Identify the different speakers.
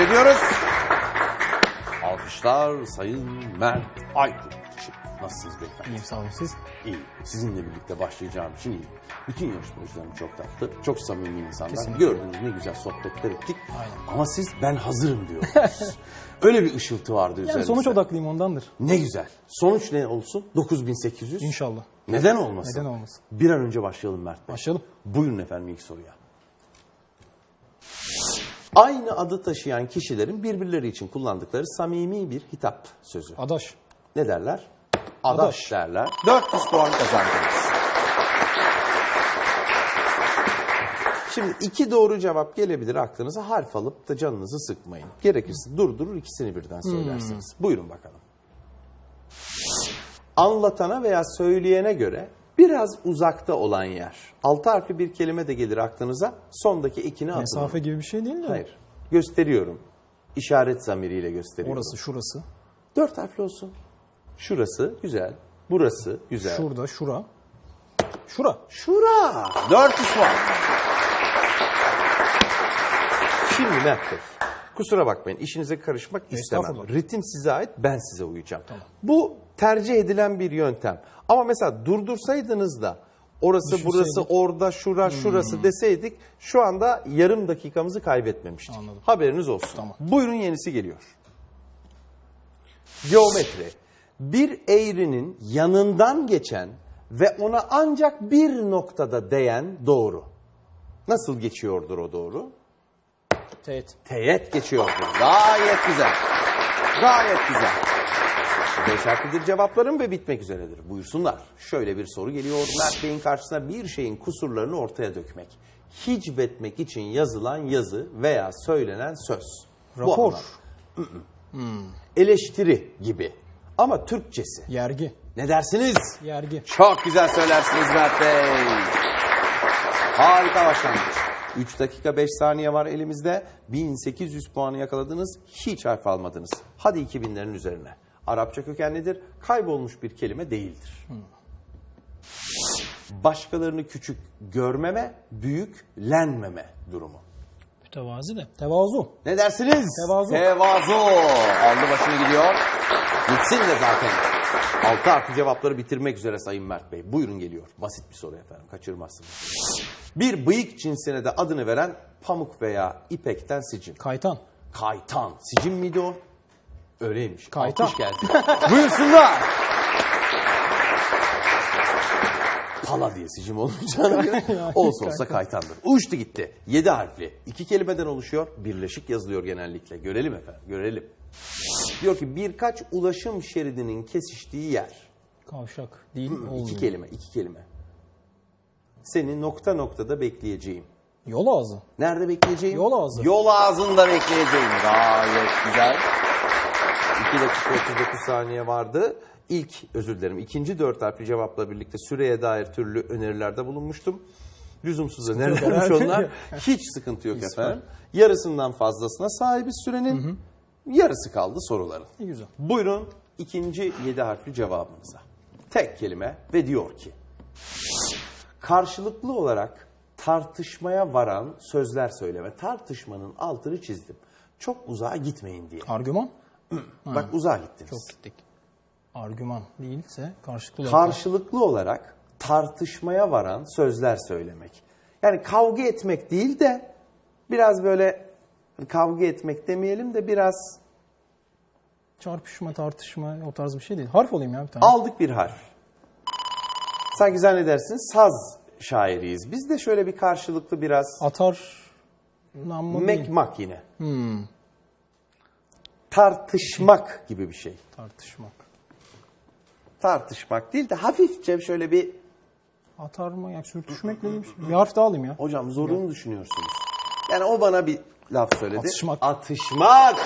Speaker 1: Teşekkür ediyoruz. Alkışlar Sayın Mert Aykut. Nasılsınız beyefendi?
Speaker 2: İyiyim sağ olun siz.
Speaker 1: İyi. Sizinle birlikte başlayacağım için iyi. Bütün yarışmacılarım çok tatlı, çok samimi insanlar.
Speaker 2: Kesinlikle.
Speaker 1: Gördüğünüz ne güzel sohbetler ettik.
Speaker 2: Aynen.
Speaker 1: Ama siz ben hazırım diyorsunuz. Öyle bir ışıltı vardı
Speaker 2: Yani
Speaker 1: üzerinizde.
Speaker 2: sonuç odaklıyım ondandır.
Speaker 1: Ne güzel. Sonuç ne olsun? 9800.
Speaker 2: İnşallah.
Speaker 1: Neden olmasın?
Speaker 2: Neden olmasın?
Speaker 1: Bir an önce başlayalım Mert Bey.
Speaker 2: Başlayalım.
Speaker 1: Buyurun efendim ilk soruya. Aynı adı taşıyan kişilerin birbirleri için kullandıkları samimi bir hitap sözü.
Speaker 2: Adaş.
Speaker 1: Ne derler? Adaş,
Speaker 2: Adaş.
Speaker 1: derler. 400 puan kazandınız. Şimdi iki doğru cevap gelebilir aklınıza. Harf alıp da canınızı sıkmayın. Gerekirse durdurur ikisini birden söylersiniz. Buyurun bakalım. Anlatana veya söyleyene göre biraz uzakta olan yer. Altı harfli bir kelime de gelir aklınıza. Sondaki ekini atın.
Speaker 2: Mesafe gibi bir şey değil de.
Speaker 1: Hayır. Gösteriyorum. İşaret zamiriyle gösteriyorum.
Speaker 2: Orası şurası.
Speaker 1: Dört harfli olsun. Şurası güzel. Burası güzel.
Speaker 2: Şurada şura. Şura.
Speaker 1: Şura. 400 puan. Şimdi Mert Bey. Kusura bakmayın işinize karışmak istemem.
Speaker 2: Estağfurullah.
Speaker 1: Ritim size ait ben size uyacağım. Bu tercih edilen bir yöntem. Ama mesela durdursaydınız da orası
Speaker 2: Düşünseydik.
Speaker 1: burası orada şura şurası deseydik şu anda yarım dakikamızı kaybetmemiştik.
Speaker 2: Anladım.
Speaker 1: Haberiniz olsun.
Speaker 2: Tamam.
Speaker 1: Buyurun yenisi geliyor. Geometri. Bir eğrinin yanından geçen ve ona ancak bir noktada değen doğru. Nasıl geçiyordur o doğru?
Speaker 2: Teğet.
Speaker 1: Teğet geçiyordur. Gayet güzel. Gayet güzel. Beş harflidir cevaplarım ve bitmek üzeredir. Buyursunlar. Şöyle bir soru geliyor. Mert Bey'in karşısına bir şeyin kusurlarını ortaya dökmek. Hicvetmek için yazılan yazı veya söylenen söz. Bu
Speaker 2: Rapor.
Speaker 1: anlam. Eleştiri gibi. Ama Türkçesi.
Speaker 2: Yergi.
Speaker 1: Ne dersiniz?
Speaker 2: Yergi.
Speaker 1: Çok güzel söylersiniz Mert Bey. Harika başlangıç. 3 dakika 5 saniye var elimizde. 1800 puanı yakaladınız. Hiç harf almadınız. Hadi 2000'lerin üzerine. Arapça kökenlidir. Kaybolmuş bir kelime değildir. Başkalarını küçük görmeme, büyüklenmeme durumu.
Speaker 2: Mütevazi de. Tevazu.
Speaker 1: Ne dersiniz?
Speaker 2: Tevazu.
Speaker 1: Tevazu. Aldı başını gidiyor. Gitsin de zaten. Altı harfli cevapları bitirmek üzere Sayın Mert Bey. Buyurun geliyor. Basit bir soru efendim. Kaçırmazsınız. Bir bıyık cinsine de adını veren pamuk veya ipekten sicim.
Speaker 2: Kaytan.
Speaker 1: Kaytan. Sicim miydi o? Öyleymiş.
Speaker 2: Kaytan.
Speaker 1: Alkış geldi. Buyursunlar. Pala diye sicim olmayacağına göre olsa olsa kaytandır. Uçtu gitti. Yedi harfli. iki kelimeden oluşuyor. Birleşik yazılıyor genellikle. Görelim efendim. Görelim. Diyor ki birkaç ulaşım şeridinin kesiştiği yer.
Speaker 2: Kavşak. Değil.
Speaker 1: İki
Speaker 2: Olmuyor.
Speaker 1: kelime. iki kelime. Seni nokta noktada bekleyeceğim.
Speaker 2: Yol ağzı.
Speaker 1: Nerede bekleyeceğim?
Speaker 2: Yol ağzı.
Speaker 1: Yol ağzında bekleyeceğim. Gayet güzel. 2 dakika 39 saniye vardı. İlk, özür dilerim, ikinci dört harfli cevapla birlikte süreye dair türlü önerilerde bulunmuştum. Lüzumsuz önerilermiş
Speaker 2: herhalde.
Speaker 1: onlar. Hiç sıkıntı yok efendim. Yarısından fazlasına sahibiz sürenin. Yarısı kaldı soruların.
Speaker 2: Ne güzel.
Speaker 1: Buyurun ikinci yedi harfli cevabınıza. Tek kelime ve diyor ki karşılıklı olarak tartışmaya varan sözler söyleme. Tartışmanın altını çizdim. Çok uzağa gitmeyin diye.
Speaker 2: Argüman.
Speaker 1: Bak uzağa gittiniz.
Speaker 2: Çok gittik. Argüman değilse karşılıklı olarak.
Speaker 1: Karşılıklı olarak tartışmaya varan sözler söylemek. Yani kavga etmek değil de biraz böyle kavga etmek demeyelim de biraz
Speaker 2: Çarpışma, tartışma o tarz bir şey değil. Harf olayım ya bir tane.
Speaker 1: aldık bir harf. Sanki zannedersiniz saz şairiyiz. Biz de şöyle bir karşılıklı biraz
Speaker 2: Atar. Değil.
Speaker 1: mekmak yine. Tartışmak gibi bir şey.
Speaker 2: Tartışmak.
Speaker 1: Tartışmak değil de hafifçe şöyle bir
Speaker 2: Atar mı? Ya sürtüşmek neymiş? Bir harf daha alayım ya.
Speaker 1: hocam zorunu düşünüyorsunuz. Yani o bana bir laf söyledi.
Speaker 2: Atışmak.
Speaker 1: Atışmak.